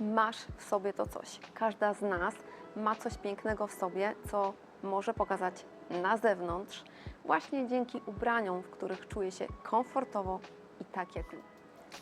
masz w sobie to coś. Każda z nas ma coś pięknego w sobie, co może pokazać na zewnątrz, właśnie dzięki ubraniom, w których czuje się komfortowo i tak jak lubi.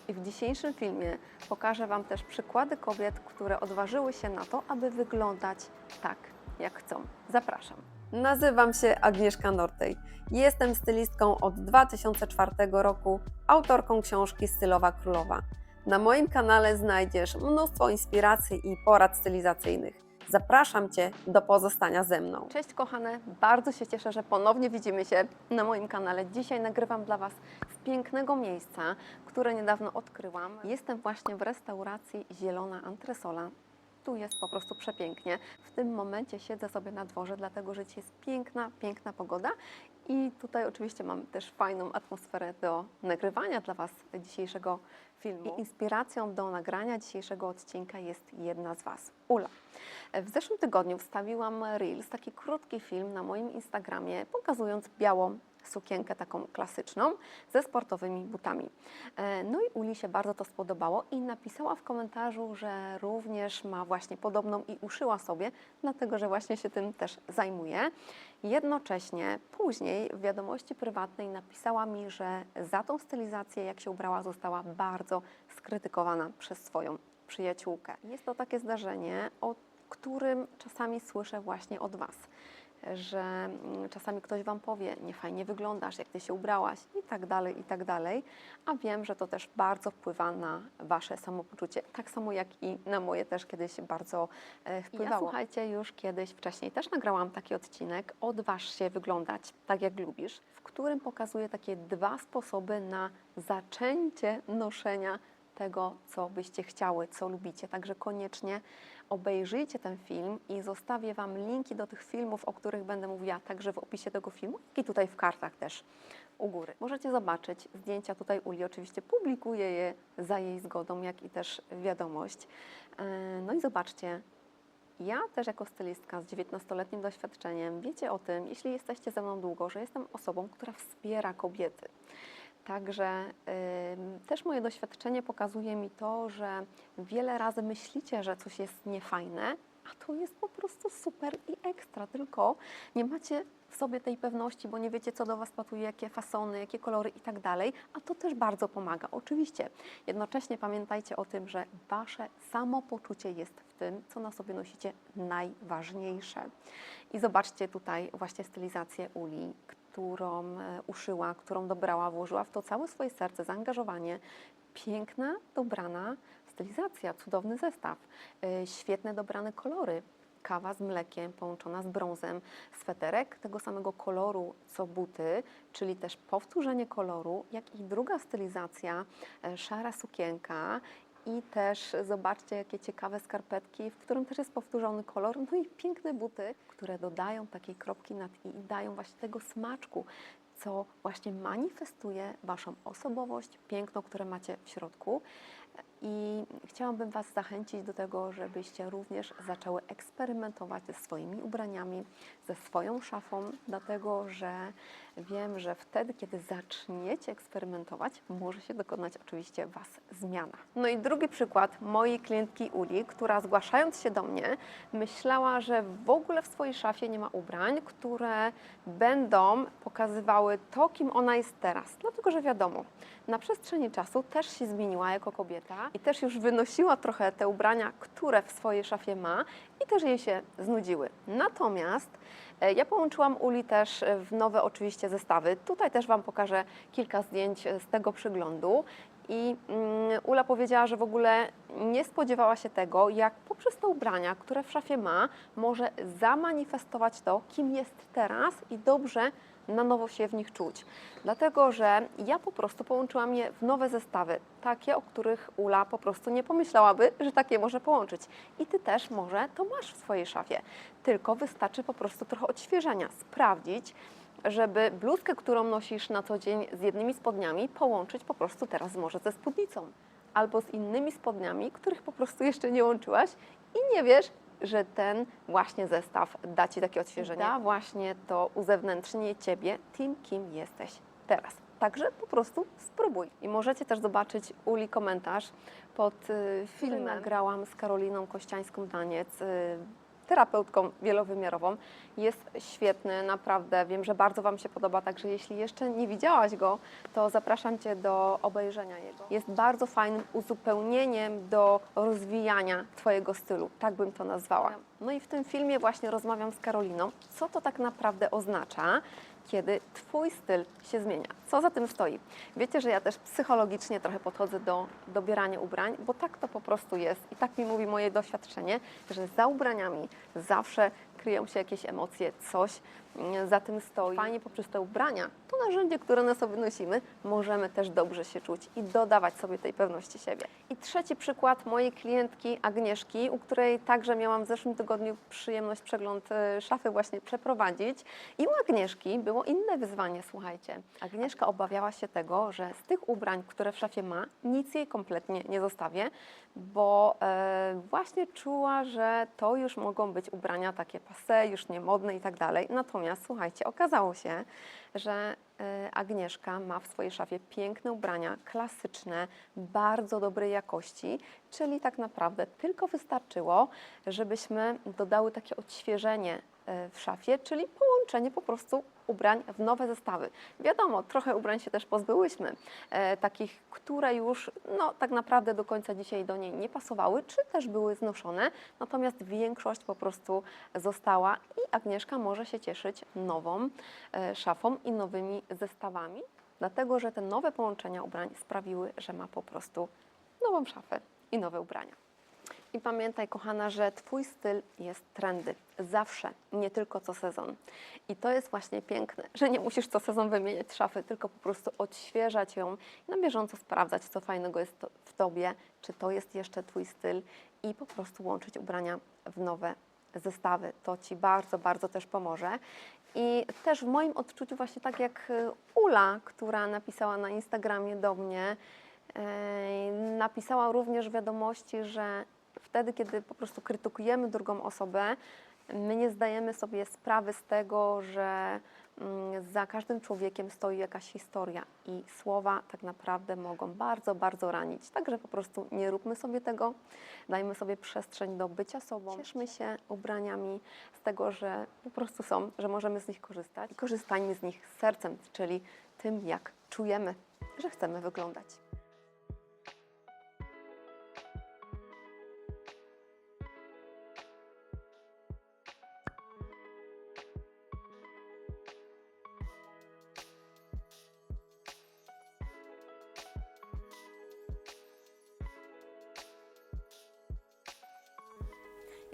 I w dzisiejszym filmie pokażę Wam też przykłady kobiet, które odważyły się na to, aby wyglądać tak, jak chcą. Zapraszam. Nazywam się Agnieszka Nortej. Jestem stylistką od 2004 roku, autorką książki Stylowa Królowa. Na moim kanale znajdziesz mnóstwo inspiracji i porad stylizacyjnych. Zapraszam Cię do pozostania ze mną. Cześć kochane, bardzo się cieszę, że ponownie widzimy się na moim kanale. Dzisiaj nagrywam dla Was z pięknego miejsca, które niedawno odkryłam. Jestem właśnie w restauracji Zielona Antresola. Tu jest po prostu przepięknie. W tym momencie siedzę sobie na dworze, dlatego że dzisiaj jest piękna, piękna pogoda i tutaj oczywiście mam też fajną atmosferę do nagrywania dla Was dzisiejszego filmu. I inspiracją do nagrania dzisiejszego odcinka jest jedna z Was, Ula. W zeszłym tygodniu wstawiłam Reels, taki krótki film na moim Instagramie, pokazując białą sukienkę taką klasyczną ze sportowymi butami. E, No i Uli się bardzo to spodobało i napisała w komentarzu, że również ma właśnie podobną i uszyła sobie, dlatego że właśnie się tym też zajmuje. Jednocześnie później w wiadomości prywatnej napisała mi, że za tą stylizację, jak się ubrała, została bardzo skrytykowana przez swoją przyjaciółkę. Jest to takie zdarzenie, o którym czasami słyszę właśnie od Was że mm, czasami ktoś Wam powie, nie fajnie wyglądasz, jak Ty się ubrałaś i tak dalej, i tak dalej, a wiem, że to też bardzo wpływa na Wasze samopoczucie, tak samo jak i na moje też kiedyś bardzo e, wpływało. Ja, słuchajcie, już kiedyś wcześniej też nagrałam taki odcinek, odważ się wyglądać tak, jak lubisz, w którym pokazuję takie dwa sposoby na zaczęcie noszenia tego, co byście chciały, co lubicie. Także koniecznie obejrzyjcie ten film i zostawię Wam linki do tych filmów, o których będę mówiła także w opisie tego filmu, jak i tutaj w kartach też u góry. Możecie zobaczyć zdjęcia tutaj Uli, oczywiście publikuję je za jej zgodą, jak i też wiadomość. E, No i zobaczcie, ja też jako stylistka z 19-letnim doświadczeniem wiecie o tym, jeśli jesteście ze mną długo, że jestem osobą, która wspiera kobiety. Także ym, też moje doświadczenie pokazuje mi to, że wiele razy myślicie, że coś jest niefajne, a to jest po prostu super i ekstra, tylko nie macie w sobie tej pewności, bo nie wiecie, co do Was pasuje, jakie fasony, jakie kolory i tak dalej, a to też bardzo pomaga. Oczywiście, jednocześnie pamiętajcie o tym, że Wasze samopoczucie jest w tym, co na sobie nosicie najważniejsze. I zobaczcie tutaj właśnie stylizację Uli, którą e, uszyła, którą dobrała, włożyła w to całe swoje serce, zaangażowanie. Piękna, dobrana stylizacja, cudowny zestaw, e, świetne dobrane kolory. Kawa z mlekiem połączona z brązem, sweterek tego samego koloru co buty, czyli też powtórzenie koloru, jak i druga stylizacja, e, szara sukienka i też zobaczcie, jakie ciekawe skarpetki, w którym też jest powtórzony kolor. No i piękne buty, które dodają takiej kropki nad i i dają właśnie tego smaczku, co właśnie manifestuje Waszą osobowość, piękno, które macie w środku. I chciałabym Was zachęcić do tego, żebyście również zaczęły eksperymentować ze swoimi ubraniami, ze swoją szafą, dlatego że wiem, że wtedy, kiedy zaczniecie eksperymentować, może się dokonać oczywiście Was zmiana. No i drugi przykład mojej klientki Uli, która zgłaszając się do mnie, myślała, że w ogóle w swojej szafie nie ma ubrań, które będą pokazywały to, kim ona jest teraz. Dlatego, że wiadomo, na przestrzeni czasu też się zmieniła jako kobieta i też już wynosiła trochę te ubrania, które w swojej szafie ma i też jej się znudziły. Natomiast e, ja połączyłam Uli też w nowe oczywiście zestawy. Tutaj też Wam pokażę kilka zdjęć e, z tego przyglądu. I mm, Ula powiedziała, że w ogóle nie spodziewała się tego, jak poprzez te ubrania, które w szafie ma, może zamanifestować to, kim jest teraz i dobrze na nowo się w nich czuć. Dlatego, że ja po prostu połączyłam je w nowe zestawy, takie, o których Ula po prostu nie pomyślałaby, że takie może połączyć. I Ty też może to masz w swojej szafie, tylko wystarczy po prostu trochę odświeżenia, sprawdzić, żeby bluzkę, którą nosisz na co dzień z jednymi spodniami, połączyć po prostu teraz może ze spódnicą. Albo z innymi spodniami, których po prostu jeszcze nie łączyłaś i nie wiesz, że ten właśnie zestaw da Ci takie odświeżenie. Da właśnie to uzewnętrznienie Ciebie tym, kim jesteś teraz. Także po prostu spróbuj. I możecie też zobaczyć Uli komentarz, pod y, filmem nagrałam z Karoliną Kościańską Daniec, y, terapeutką wielowymiarową. Jest świetny, naprawdę. Wiem, że bardzo Wam się podoba, także jeśli jeszcze nie widziałaś go, to zapraszam Cię do obejrzenia jego. Jest bardzo fajnym uzupełnieniem do rozwijania Twojego stylu, tak bym to nazwała. No i w tym filmie właśnie rozmawiam z Karoliną, co to tak naprawdę oznacza, kiedy Twój styl się zmienia. Co za tym stoi? Wiecie, że ja też psychologicznie trochę podchodzę do dobierania ubrań, bo tak to po prostu jest i tak mi mówi moje doświadczenie, że za ubraniami zawsze kryją się jakieś emocje, coś mm, za tym stoi. Fajnie poprzez te ubrania, to narzędzie, które na sobie nosimy, możemy też dobrze się czuć i dodawać sobie tej pewności siebie. I trzeci przykład mojej klientki Agnieszki, u której także miałam w zeszłym tygodniu przyjemność przegląd e, szafy właśnie przeprowadzić. I u Agnieszki było inne wyzwanie, słuchajcie. Agnieszka obawiała się tego, że z tych ubrań, które w szafie ma, nic jej kompletnie nie zostawię, bo e, właśnie czuła, że to już mogą być ubrania takie passe, już niemodne i tak dalej. Natomiast słuchajcie, okazało się, że e, Agnieszka ma w swojej szafie piękne ubrania, klasyczne, bardzo dobrej jakości, czyli tak naprawdę tylko wystarczyło, żebyśmy dodały takie odświeżenie w szafie, czyli połączenie po prostu ubrań w nowe zestawy. Wiadomo, trochę ubrań się też pozbyłyśmy, e, takich, które już no, tak naprawdę do końca dzisiaj do niej nie pasowały, czy też były znoszone, natomiast większość po prostu została i Agnieszka może się cieszyć nową e, szafą i nowymi zestawami, dlatego że te nowe połączenia ubrań sprawiły, że ma po prostu nową szafę i nowe ubrania. I pamiętaj, kochana, że Twój styl jest trendy. Zawsze, nie tylko co sezon. I to jest właśnie piękne, że nie musisz co sezon wymieniać szafy, tylko po prostu odświeżać ją i na bieżąco sprawdzać, co fajnego jest w Tobie, czy to jest jeszcze Twój styl i po prostu łączyć ubrania w nowe zestawy. To Ci bardzo, bardzo też pomoże. I też w moim odczuciu właśnie tak jak y, Ula, która napisała na Instagramie do mnie, Napisała również wiadomości, że wtedy, kiedy po prostu krytykujemy drugą osobę, my nie zdajemy sobie sprawy z tego, że mm, za każdym człowiekiem stoi jakaś historia i słowa tak naprawdę mogą bardzo, bardzo ranić. Także po prostu nie róbmy sobie tego, dajmy sobie przestrzeń do bycia sobą. Cieszmy się ubraniami z tego, że po prostu są, że możemy z nich korzystać i korzystajmy z nich z sercem, czyli tym, jak czujemy, że chcemy wyglądać.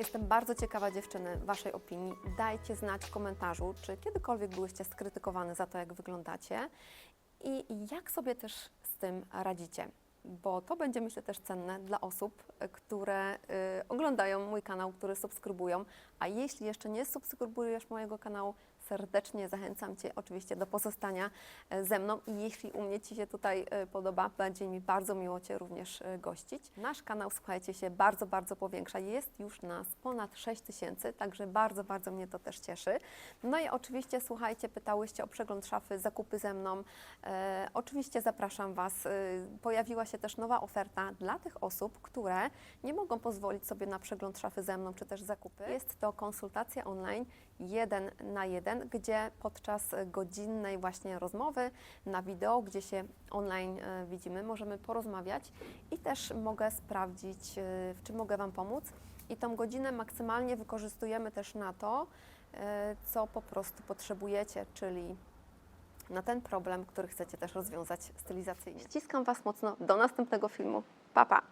Jestem bardzo ciekawa dziewczyny Waszej opinii. Dajcie znać w komentarzu, czy kiedykolwiek byłyście skrytykowane za to, jak wyglądacie i jak sobie też z tym radzicie. Bo to będzie myślę też cenne dla osób, które y, oglądają mój kanał, które subskrybują. A jeśli jeszcze nie subskrybujesz mojego kanału, serdecznie zachęcam Cię oczywiście do pozostania e, ze mną i jeśli u mnie Ci się tutaj e, podoba, będzie mi bardzo miło Cię również e, gościć. Nasz kanał, słuchajcie, się bardzo, bardzo powiększa. Jest już nas ponad 6 tysięcy, także bardzo, bardzo mnie to też cieszy. No i oczywiście, słuchajcie, pytałyście o przegląd szafy, zakupy ze mną. E, oczywiście zapraszam Was. Pojawiła się też nowa oferta dla tych osób, które nie mogą pozwolić sobie na przegląd szafy ze mną, czy też zakupy. Jest to konsultacja online jeden na jeden, gdzie podczas godzinnej właśnie rozmowy na wideo, gdzie się online e, widzimy, możemy porozmawiać i też mogę sprawdzić, e, w czym mogę Wam pomóc. I tą godzinę maksymalnie wykorzystujemy też na to, e, co po prostu potrzebujecie, czyli na ten problem, który chcecie też rozwiązać stylizacyjnie. Ściskam Was mocno. Do następnego filmu. Pa, pa!